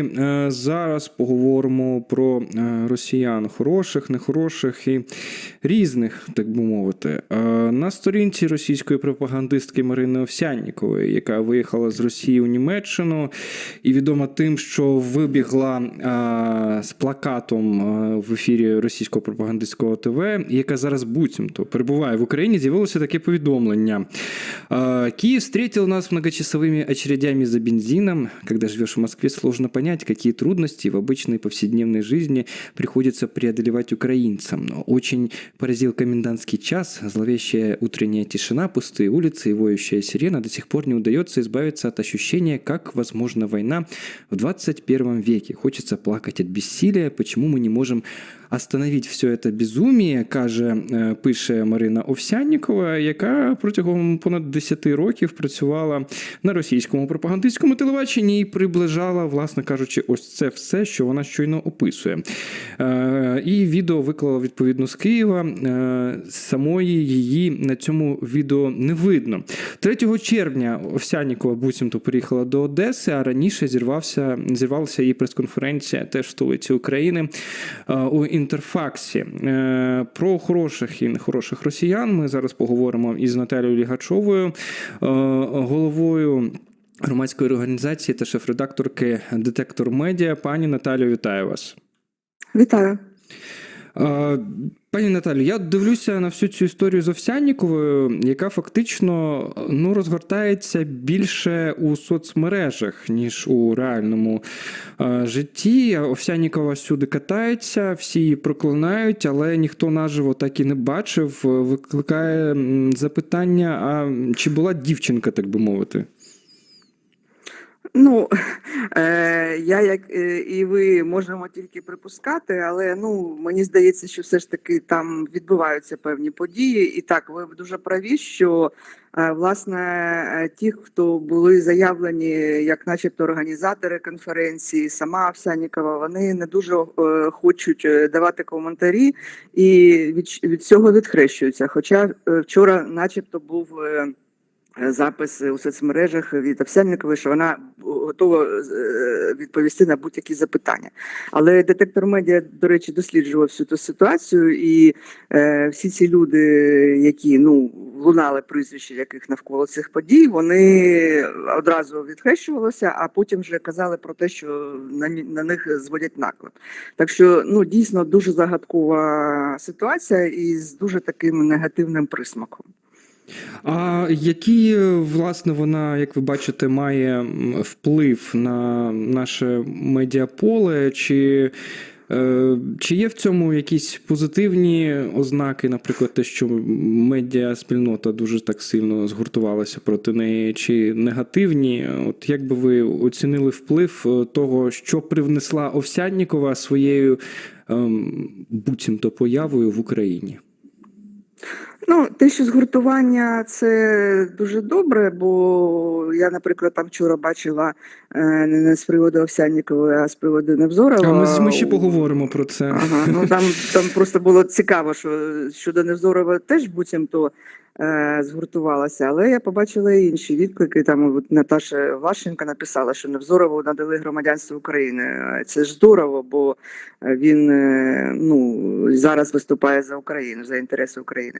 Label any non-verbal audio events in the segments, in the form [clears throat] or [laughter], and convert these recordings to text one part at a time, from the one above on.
Е, Зараз поговоримо про е, росіян хороших, нехороших і різних, так би мовити. Е, На сторінці російської пропагандистки Марини Овсяннікової, яка виїхала з Росії у Німеччину, і відома тим, що вибігла з плакатом в ефірі російського пропагандистського ТВ, яка зараз буцімто перебуває в Україні, з'явилося таке повідомлення. Киев встретил нас многочасовыми очередями за бензином. Когда живешь в Москве, сложно понять, какие трудности в обычной повседневной жизни приходится преодолевать украинцам. Но очень поразил комендантский час, зловещая утренняя тишина, пустые улицы и воющая сирена. До сих пор не удается избавиться от ощущения, как возможна война в 21 веке. Хочется плакать от бессилия, почему мы не можем остановить все это безумие, каже, е, пише Марина Овсяннікова, яка протягом понад 10 років працювала на російському пропагандистському телебаченні і приближала, власне кажучи, ось це все, що вона щойно описує. Е, І відео виклала відповідно з Києва. Е, Самої її на цьому відео не видно. 3 червня Овсянікова буцімто приїхала до Одеси, а раніше зірвався, зірвалася її прес-конференція теж в столиці України у інтерфаксі. Е, Про хороших і нехороших росіян ми зараз поговоримо із Наталією Лігачовою, е, головою. Громадської організації та шеф-редакторки Детектор Медіа. Пані Наталію, вітаю вас. Вітаю. Е, Пані Наталю, я дивлюся на всю цю історію з Овсянніковою, яка фактично ну, розгортається більше у соцмережах, ніж у реальному е, житті. Овсяннікова сюди катається, всі її проклинають, але ніхто наживо так і не бачив. Викликає запитання: а чи була дівчинка, так би мовити? Ну [laughs] е, я як е, і ви можемо тільки припускати, але ну мені здається, що все ж таки там відбуваються певні події. І так, ви дуже праві, що е, власне е, ті, хто були заявлені, як, начебто, організатори конференції, сама Овсянікова, вони не дуже е, хочуть е, давати коментарі і від, від цього відхрещуються. Хоча е, вчора, начебто, був. е, запис у соцмережах від Овсянникової, що вона готова е, відповісти на будь-які запитання. Але детектор медіа, до речі, досліджував всю ту ситуацію, і е, всі ці люди, які ну лунали прізвища яких навколо цих подій, вони одразу відхрещувалися, а потім вже казали про те, що на, на них зводять наклеп. Так що ну дійсно дуже загадкова ситуація і з дуже таким негативним присмаком. А який, власне, вона, як ви бачите, має вплив на наше медіаполе? Чи, е, чи є в цьому якісь позитивні ознаки, наприклад, те, що медіаспільнота дуже так сильно згуртувалася проти неї, чи негативні? От як би ви оцінили вплив е, того, що привнесла Овсяннікова своєю ем, буцімто появою в Україні? Ну, те, що згуртування це дуже добре, бо я, наприклад, там вчора бачила е, не з приводу Овсяннікової, а з приводу Невзорова. А ми, ми ще поговоримо про це. Ага, ну там, там просто було цікаво, що щодо Невзорова теж буцімто згуртувалася, але я побачила інші відклики. Там от Наташа Вашенка написала, що Невзорову надали громадянство України. Е, Це ж здорово, бо е, він е, ну, зараз виступає за Україну, за інтереси України.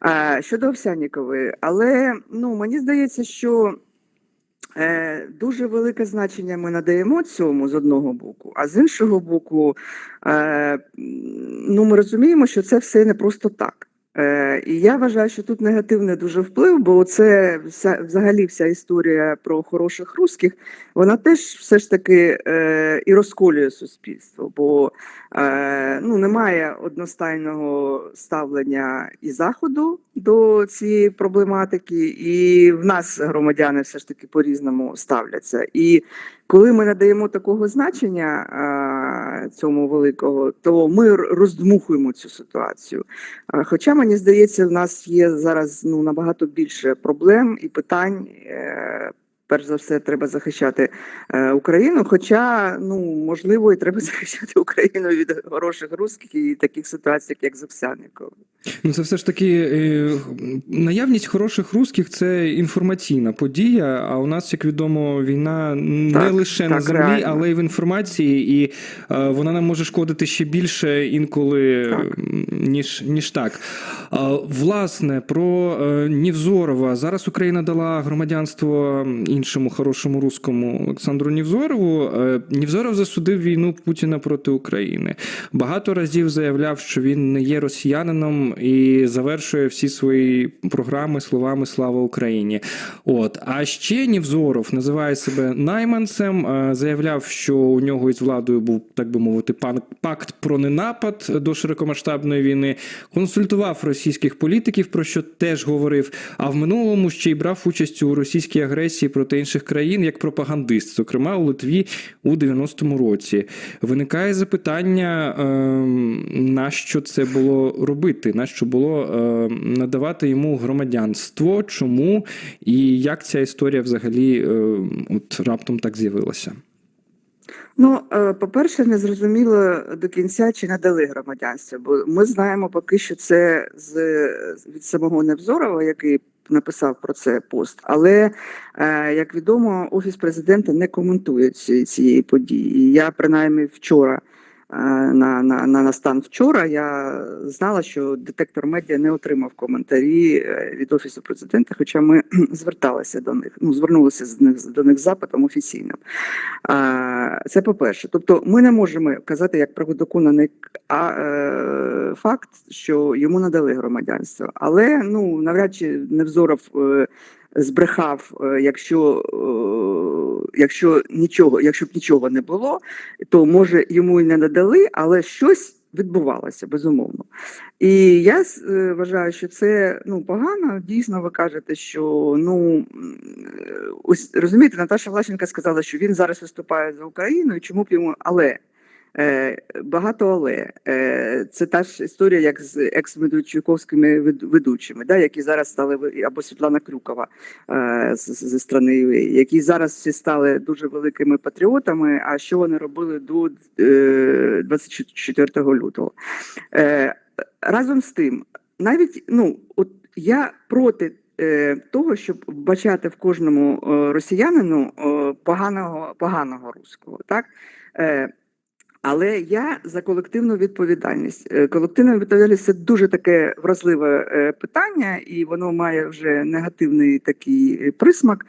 А, щодо Овсяннікової, але ну, мені здається, що. Е, Дуже велике значення ми надаємо цьому з одного боку, а з іншого боку, е, ну ми розуміємо, що це все не просто так. Е, і я вважаю, що тут негативний дуже вплив, бо це вся взагалі вся історія про хороших русських, вона теж все ж таки е, і розколює суспільство, бо е, ну, немає одностайного ставлення і заходу до цієї проблематики, і в нас громадяни все ж таки по-різному ставляться. І коли ми надаємо такого значення а, цьому великого, то ми роздмухуємо цю ситуацію. А, Хоча мені здається, в нас є зараз ну набагато більше проблем і питань. е, перш за все треба захищати е, Україну. Хоча, ну можливо, і треба [laughs] захищати Україну від хороших русських і таких ситуацій, як з Овсянниковим. Ну, це все ж таки е, наявність хороших русських це інформаційна подія. А у нас, як відомо, війна не Так, лише на землі, реально. але й в інформації, і е, вона нам може шкодити ще більше інколи, Так. ніж, ніж так. А, власне, про е, Нівзорова. Зараз Україна дала громадянство іншому хорошому русскому Олександру Нівзорову. Е, Нівзоров засудив війну Путіна проти України. Багато разів заявляв, що він не є росіянином і завершує всі свої програми словами Слава Україні. От а ще Нівзоров називає себе найманцем, е, заявляв, що у нього із владою був так би мовити пакт про ненапад до широкомасштабної війни. Консультував російських політиків, про що теж говорив. А в минулому ще й брав участь у російській агресії проти інших країн як пропагандист, зокрема у Литві у 90-му році. Виникає запитання, ем, нащо це було робити, нащо було ем, надавати йому громадянство, чому і як ця історія взагалі ем, от раптом так з'явилася. Ну, е, по-перше, не зрозуміло до кінця, чи надали громадянство, бо ми знаємо поки що це з від самого Невзорова, який написав про це пост. Але е, як відомо, офіс президента не коментує ці, цієї події. Я принаймні вчора. Е, На, на, на, стан вчора я знала, що детектор медіа не отримав коментарі е, від офісу президента, хоча ми [clears throat] зверталися до них, ну звернулися з них до них запитом офіційним. А, Це по-перше. Тобто ми не можемо казати як правдоконаний а, е, факт, що йому надали громадянство. Але ну навряд чи Невзоров е, збрехав, е, якщо, е, якщо нічого, якщо б нічого не було, то може йому і не надали, але щось. Відбувалося безумовно, і я е, вважаю, що це ну погано. Дійсно, ви кажете, що ну е, ось розумієте, Наташа Влащенка сказала, що він зараз виступає за Україну, і чому б йому але. Е, багато але е, це та ж історія, як з екс-медведчуковськими ведучими, да, які зараз стали або Світлана Крюкова е, з- зі сторони UA, які зараз всі стали дуже великими патріотами. А що вони робили до е, 24 лютого? Разом з тим, навіть ну, от я проти. Того, щоб вбачати в кожному росіянину поганого поганого руського, так але я за колективну відповідальність. Е, Колективна відповідальність це дуже таке вразливе е, питання, і воно має вже негативний такий е, присмак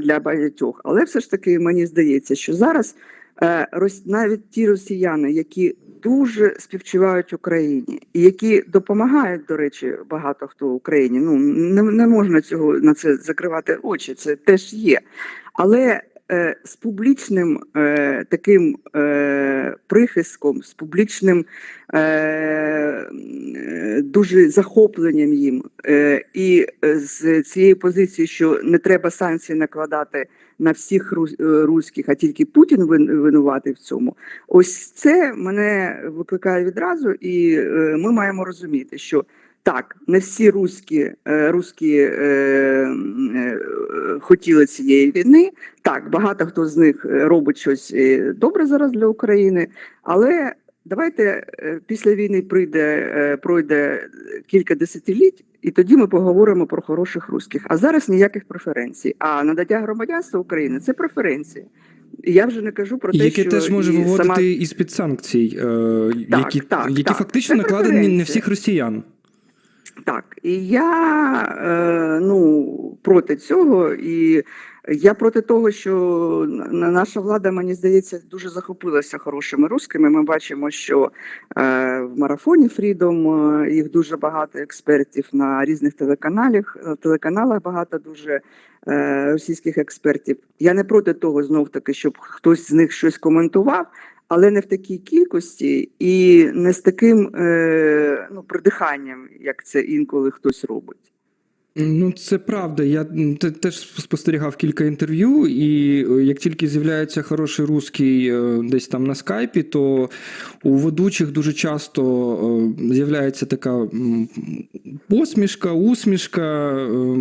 для багатьох. Але все ж таки мені здається, що зараз навіть ті росіяни, які дуже співчувають Україні, і які допомагають, до речі, багато хто Україні. Ну не можна цього на це закривати очі. Це теж є. Але е, з публічним е, таким е, прихистком, з публічним е, дуже захопленням їм, е, і е, з цієї позиції, що не треба санкції накладати на всіх е, руських, а тільки Путін вин- винуватий в цьому. Ось це мене викликає відразу, і е, ми маємо розуміти, що так, не всі руські, е, руські е, е, хотіли цієї війни. Так, багато хто з них е, робить щось е, добре зараз для України, але давайте після війни прийде, пройде кілька десятиліть, і тоді ми поговоримо про хороших руських. А зараз ніяких преференцій. А надання громадянства України це преференції. Я вже не кажу про те, Яке що теж може виводити сама із під санкцій, е, Так, які, так, які так. фактично Це накладені на преференція. всіх росіян. Так, і я е, ну, проти цього, і я проти того, що наша влада, мені здається, дуже захопилася хорошими русскими. Ми бачимо, що е, в марафоні Фрідом е, їх дуже багато експертів на різних телеканалах. Телеканалах багато дуже е, російських експертів. Я не проти того, знов таки, щоб хтось з них щось коментував але не в такій кількості і не з таким е, ну, придиханням, як це інколи хтось робить. Ну, це правда. Я теж спостерігав кілька інтерв'ю, і е, як тільки з'являється хороший русський е, десь там на скайпі, то у ведучих дуже часто е, з'являється така посмішка, усмішка,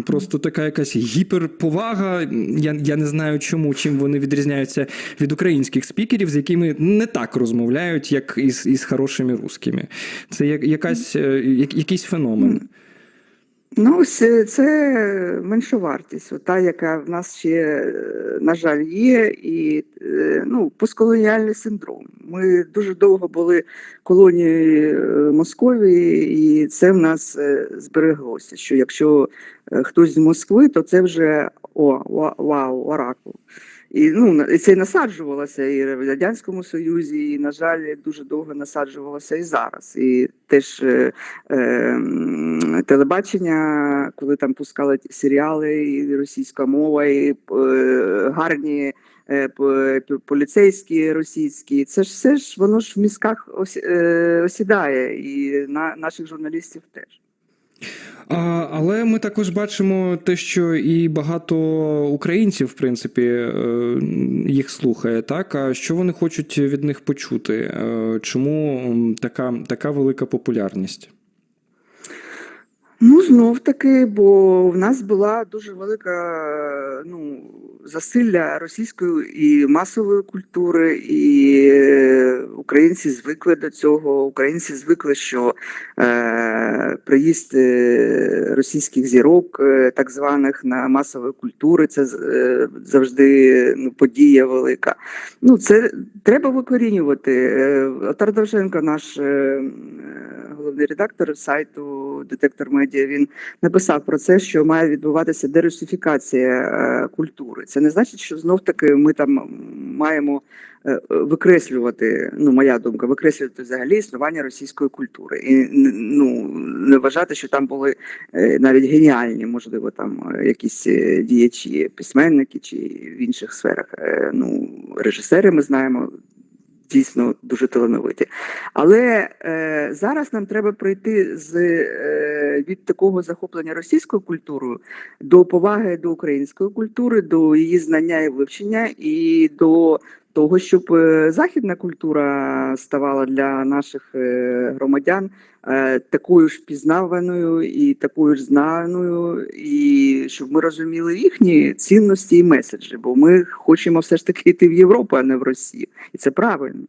просто така якась гіперповага. Я, я не знаю чому, чим вони відрізняються від українських спікерів, з якими не так розмовляють, як із, із хорошими русскими. Це як, якась, як, якийсь феномен. Ну, ось е, це меншовартість, от та, яка в нас ще, е, на жаль, є, і е, ну, постколоніальний синдром. Ми дуже довго були колонією Московії, і це в нас збереглося. Що якщо хтось з Москви, то це вже о, ва- вау, оракул. І ну, це насаджувалося і в Радянському Союзі, і, на жаль, дуже довго насаджувалося і зараз. І теж е, е, телебачення, коли там пускали серіали, і російська мова, і е, гарні е, поліцейські російські. Це ж все ж воно ж в мізках осі, е, осідає, і на наших журналістів теж. А, але ми також бачимо те, що і багато українців, в принципі, е, їх слухає. Так, а що вони хочуть від них почути? Е, Чому така, така велика популярність? Ну, знов таки, бо в нас була дуже велика ну, засилля російської і масової культури, і е, українці звикли до цього. Українці звикли, що е, приїзд е, російських зірок, е, так званих на масової культури, це е, завжди ну, подія велика. Ну, це треба викорінювати. Отар Довженко, наш е, головний редактор сайту Детектор Медіа, він написав про це, що має відбуватися дерусифікація е, культури. Це не значить, що знов таки ми там маємо е, викреслювати, ну моя думка, викреслювати взагалі існування російської культури і ну не вважати, що там були е, навіть геніальні, можливо, там якісь діячі, письменники чи в інших сферах. Ну режисери ми знаємо. Дійсно дуже талановиті. Але е, зараз нам треба пройти з е, від такого захоплення російською культурою до поваги до української культури, до її знання і вивчення, і до того, щоб е, західна культура ставала для наших е, громадян е, такою ж пізнаваною і такою ж знаною, і щоб ми розуміли їхні цінності і меседжі. Бо ми хочемо все ж таки йти в Європу, а не в Росію, і це правильно.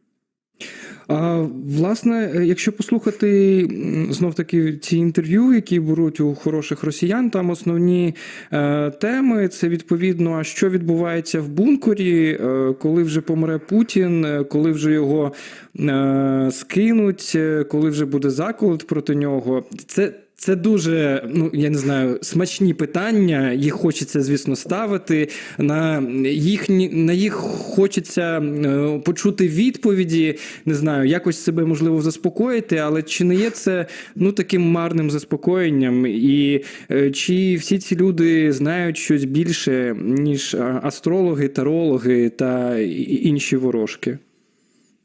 А, власне, е, якщо послухати знов таки ці інтерв'ю, які беруть у хороших росіян, там основні е, теми це відповідно, що відбувається в бункері, е, коли вже помре Путін, е, коли вже його е, скинуть, е, коли вже буде заколот проти нього. Це. Це дуже, ну я не знаю, смачні питання. Їх хочеться, звісно, ставити. На їхні на їх хочеться е, почути відповіді. Не знаю, якось себе можливо заспокоїти, але чи не є це ну таким марним заспокоєнням? І е, чи всі ці люди знають щось більше, ніж астрологи, тарологи та інші ворожки?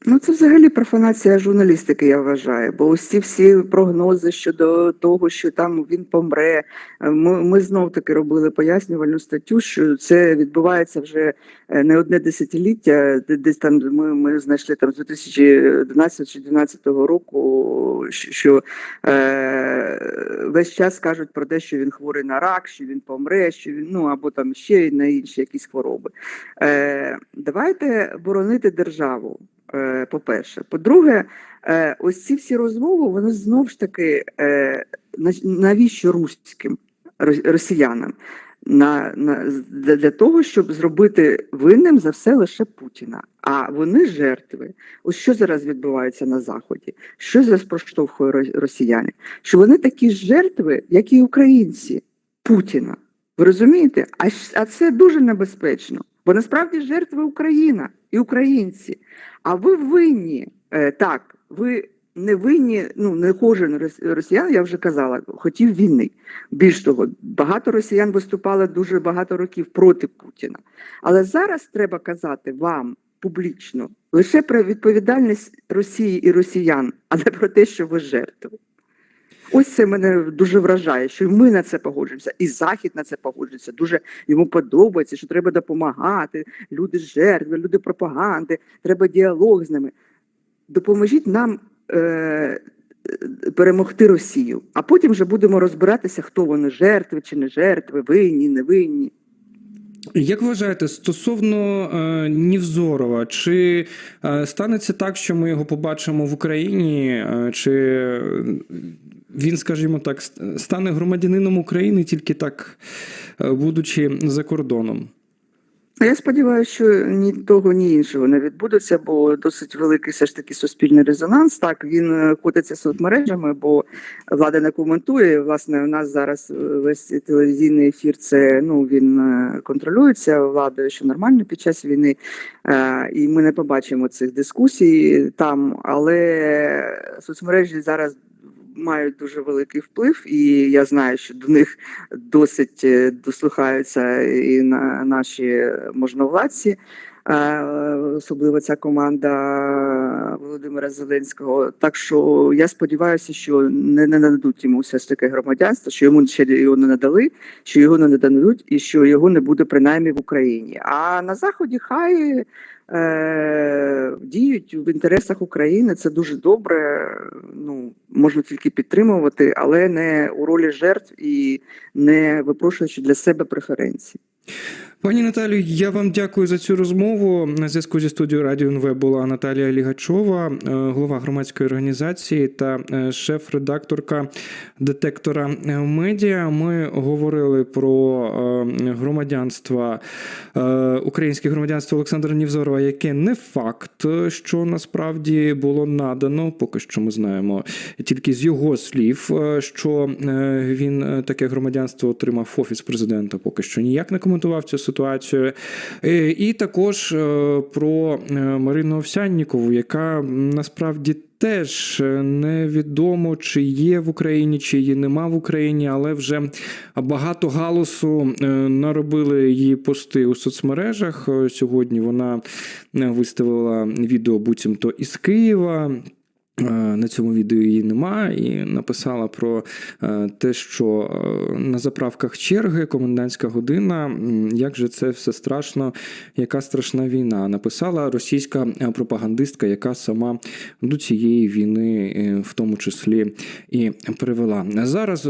Ну, це взагалі профанація журналістики, я вважаю. Бо ці всі прогнози щодо того, що там він помре. е, Ми, ми знов таки робили пояснювальну статтю, що це відбувається вже е, не одне десятиліття. Десь там ми, ми знайшли там з 2011 чи 2012 року, що е, весь час кажуть про те, що він хворий на рак, що він помре, що він ну або там ще на інші якісь хвороби. Е, давайте боронити державу. Е, По-перше, по-друге, е, ось ці всі розмови, вони знов ж таки е, навіщо руським росіянам? На, на для, того, щоб зробити винним за все лише Путіна. А вони жертви. Ось що зараз відбувається на заході? Що зараз проштовхує ро- росіяни? Що вони такі жертви, як і українці Путіна. Ви розумієте? А, а це дуже небезпечно. Бо насправді жертви Україна і українці. А ви винні. Е, так, ви не винні, ну не кожен росіян, я вже казала, хотів війни. Більш того, багато росіян виступали дуже багато років проти Путіна. Але зараз треба казати вам публічно лише про відповідальність Росії і росіян, а не про те, що ви жертви. Ось це мене дуже вражає, що і ми на це погоджуємося, і Захід на це погоджується. Дуже йому подобається, що треба допомагати. Люди жертви, люди пропаганди, треба діалог з ними. Допоможіть нам е- перемогти Росію, а потім вже будемо розбиратися, хто вони жертви чи не жертви, винні, не винні. Як вважаєте, стосовно е, Нівзорова, чи е, станеться так, що ми його побачимо в Україні, е, чи він, скажімо так, стане громадянином України тільки так, е, будучи за кордоном? Я сподіваюся, що ні того, ні іншого не відбудеться, бо досить великий все ж таки суспільний резонанс. Так він е, котиться соцмережами, бо влада не коментує. Власне, у нас зараз е, весь телевізійний ефір це ну він контролюється владою, що нормально під час війни, і ми не побачимо цих дискусій там. Але соцмережі зараз. Мають дуже великий вплив, і я знаю, що до них досить е, дослухаються і на наші можновладці, особливо ця команда Володимира Зеленського. Так що я сподіваюся, що не, нададуть йому все ж таки громадянство, що йому ще його не надали, що його не нададуть, і що його не буде принаймні в Україні. А на заході хай. Е, діють в інтересах України, це дуже добре. Ну можна тільки підтримувати, але не у ролі жертв і не випрошуючи для себе преференції. Пані Наталю, я вам дякую за цю розмову. На зв'язку зі студією Радіо НВ була Наталія Лігачова, е, голова громадської організації та е, шеф-редакторка детектора медіа. Ми говорили про е, громадянство, українське громадянство Олександра Нівзорова, яке не факт, що насправді було надано. Поки що ми знаємо тільки з його слів, що він таке громадянство отримав офіс президента. Поки що ніяк не коментував цю ситуацію. Е, І також е, про е, Марину Овсяннікову, яка насправді. Теж невідомо, чи є в Україні, чи її нема в Україні, але вже багато галусу наробили її пости у соцмережах. Сьогодні вона виставила відео буцімто із Києва. Е, На цьому відео її нема, і написала про е, те, що е, на заправках черги, комендантська година, як же це все страшно, яка страшна війна. Написала російська пропагандистка, яка сама до цієї війни, в тому числі, і привела. Зараз